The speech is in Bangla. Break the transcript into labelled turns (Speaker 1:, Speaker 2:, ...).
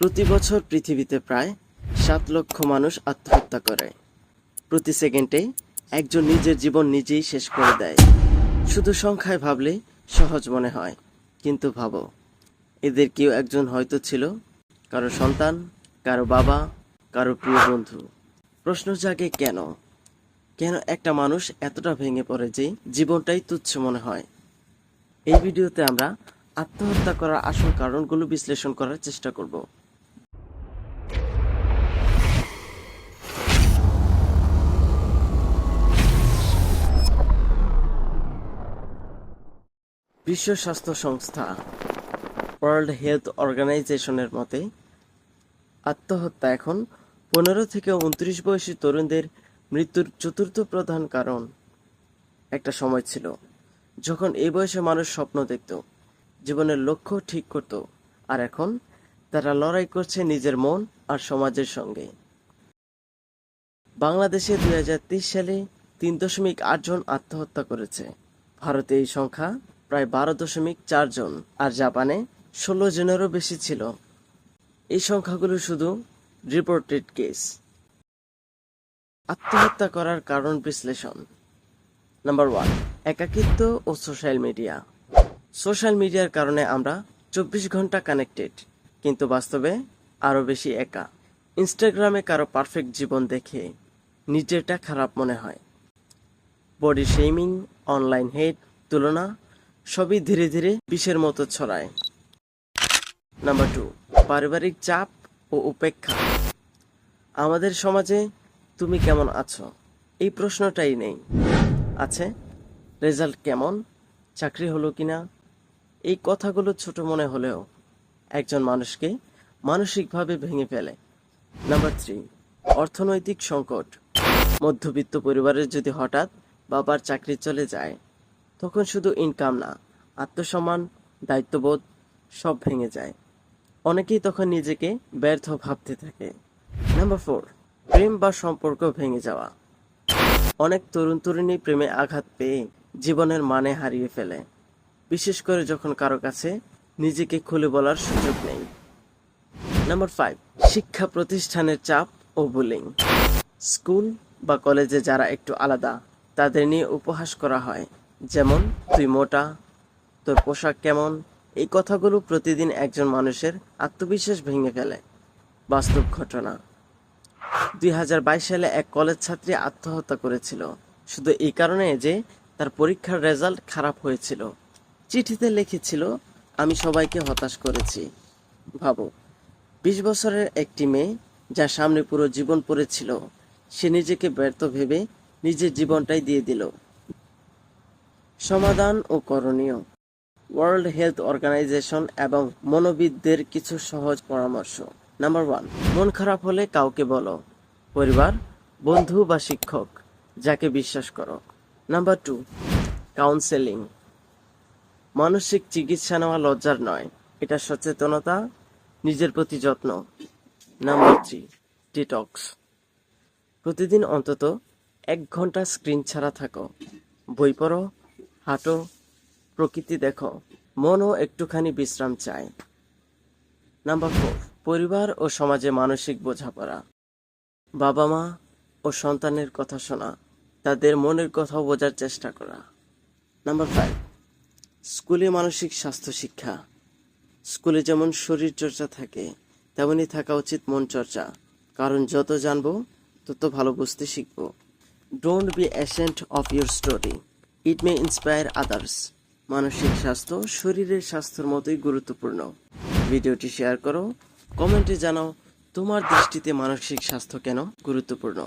Speaker 1: প্রতি বছর পৃথিবীতে প্রায় সাত লক্ষ মানুষ আত্মহত্যা করে। প্রতি সেকেন্ডে একজন নিজের জীবন নিজেই শেষ করে দেয়। শুধু সংখ্যায় ভাবলে সহজ মনে হয়, কিন্তু ভাবো, এদের কেউ একজন হয়তো ছিল কারও সন্তান, কারও বাবা, কারও প্রিয় বন্ধু। প্রশ্ন জাগে কেন? কেন একটা মানুষ এতটা ভেঙে পড়ে যে জীবনটাই তুচ্ছ মনে হয়? এই ভিডিওতে আমরা আত্মহত্যা করার আসল কারণগুলো বিশ্লেষণ করার চেষ্টা করব। বিশ্ব স্বাস্থ্য সংস্থা ওয়ার্ল্ড হেলথ অর্গানাইজেশনের মতে, আত্মহত্যা এখন পনেরো থেকে উনত্রিশ বয়সী তরুণদের মৃত্যুর চতুর্থ প্রধান কারণ। একটা সময় ছিল যখন এই বয়সে মানুষ স্বপ্ন দেখত, জীবনের লক্ষ্য ঠিক করত, আর এখন তারা লড়াই করছে নিজের মন আর সমাজের সঙ্গে। বাংলাদেশে দুই সালে তিন দশমিক আট জন আত্মহত্যা করেছে। ভারতে এই সংখ্যা প্রায় বারো দশমিক চার জন, আর জাপানে ষোলো জনেরও বেশি ছিল। এই সংখ্যাগুলো শুধু রিপোর্টেড কেস আত্মহত্যা করার কারণ বিশ্লেষণ। নাম্বার ওয়ান একাকিত্ব ও সোশ্যাল মিডিয়া সোশ্যাল মিডিয়ার কারণে আমরা চব্বিশ ঘণ্টা কানেক্টেড কিন্তু বাস্তবে আরও বেশি একা। ইনস্টাগ্রামে কারও পারফেক্ট জীবন দেখে নিজেরটা খারাপ মনে হয়। বডি শেমিং অনলাইন হেড তুলনা সবই ধীরে ধীরে বিষের মতো ছড়ায়। নাম্বার টু পারিবারিক চাপ ও উপেক্ষা। আমাদের সমাজে তুমি কেমন আছো? এই প্রশ্নটাই নেই। আছে? রেজাল্ট কেমন? চাকরি হলো কিনা? এই কথাগুলো ছোট মনে হলেও একজন মানুষকে মানসিকভাবে ভেঙে ফেলে। নাম্বার থ্রি অর্থনৈতিক সংকট। মধ্যবিত্ত পরিবারের যদি হঠাৎ বাবার চাকরি চলে যায় তখন শুধু ইনকাম না, আত্মসম্মান, দায়িত্ববোধ সব ভেঙে যায়। অনেকেই তখন নিজেকে ব্যর্থ ভাবতে থাকে। নাম্বার ফোর প্রেম বা সম্পর্ক ভেঙে যাওয়া। অনেক তরুণ তরুণী প্রেমে আঘাত পেয়ে জীবনের মানে হারিয়ে ফেলে। বিশেষ করে যখন কারও কাছে নিজেকে খুলে বলার সুযোগ নেই। নাম্বার ফাইভ শিক্ষা প্রতিষ্ঠানের চাপ ও বুলিং স্কুল বা কলেজে যারা একটু আলাদা, তাদের নিয়ে উপহাস করা হয়। যেমন, তুই মোটা, তোর পোশাক কেমন? এই কথাগুলো প্রতিদিন একজন মানুষের আত্মবিশ্বাস ভেঙে ফেলে। বাস্তব ঘটনা। দুই হাজার বাইশ সালে এক কলেজ ছাত্রী আত্মহত্যা করেছিল। শুধু এই কারণে যে তার পরীক্ষার রেজাল্ট খারাপ হয়েছিল। চিঠিতে লিখেছিল, আমি সবাইকে হতাশ করেছি। ভাবো, বিশ বছরের একটি মেয়ে যার সামনে পুরো জীবন পড়েছিল, সে নিজেকে ব্যর্থ ভেবে নিজের জীবনটাই দিয়ে দিল। সমাধান ও করণীয়। ওয়ার্ল্ড হেলথ অর্গানাইজেশন এবং মনোবিদদের কিছু সহজ পরামর্শ। নাম্বার ওয়ান মন খারাপ হলে কাউকে বলো। পরিবার, বন্ধু বা শিক্ষক, যাকে বিশ্বাস করো। নাম্বার টু কাউন্সেলিং মানসিক চিকিৎসা নেওয়া লজ্জার নয়, এটা সচেতনতা, নিজের প্রতি যত্ন। নাম্বার থ্রি ডিটক্স প্রতিদিন অন্তত এক ঘণ্টা স্ক্রিন ছাড়া থাকো। বই পড়ো হাঁটো। প্রকৃতি দেখো, মনও একটুখানি বিশ্রাম চায়। নাম্বার ফোর, পরিবার ও সমাজে মানসিক বোঝাপড়া। বাবা মা ও সন্তানের কথা শোনা, তাদের মনের কথাও বোঝার চেষ্টা করা। নাম্বার ফাইভ, স্কুলে মানসিক স্বাস্থ্য শিক্ষা স্কুলে যেমন শরীর চর্চা থাকে তেমনই থাকা উচিত মন চর্চা কারণ যত জানব, তত ভালো বুঝতে শিখব। Don't be ascent of your story it may inspire others মানসিক স্বাস্থ্য, শরীরের স্বাস্থ্যের মতোই গুরুত্বপূর্ণ। ভিডিওটি শেয়ার করো, কমেন্টে জানাও, তোমার দৃষ্টিতে মানসিক স্বাস্থ্য কেন গুরুত্বপূর্ণ?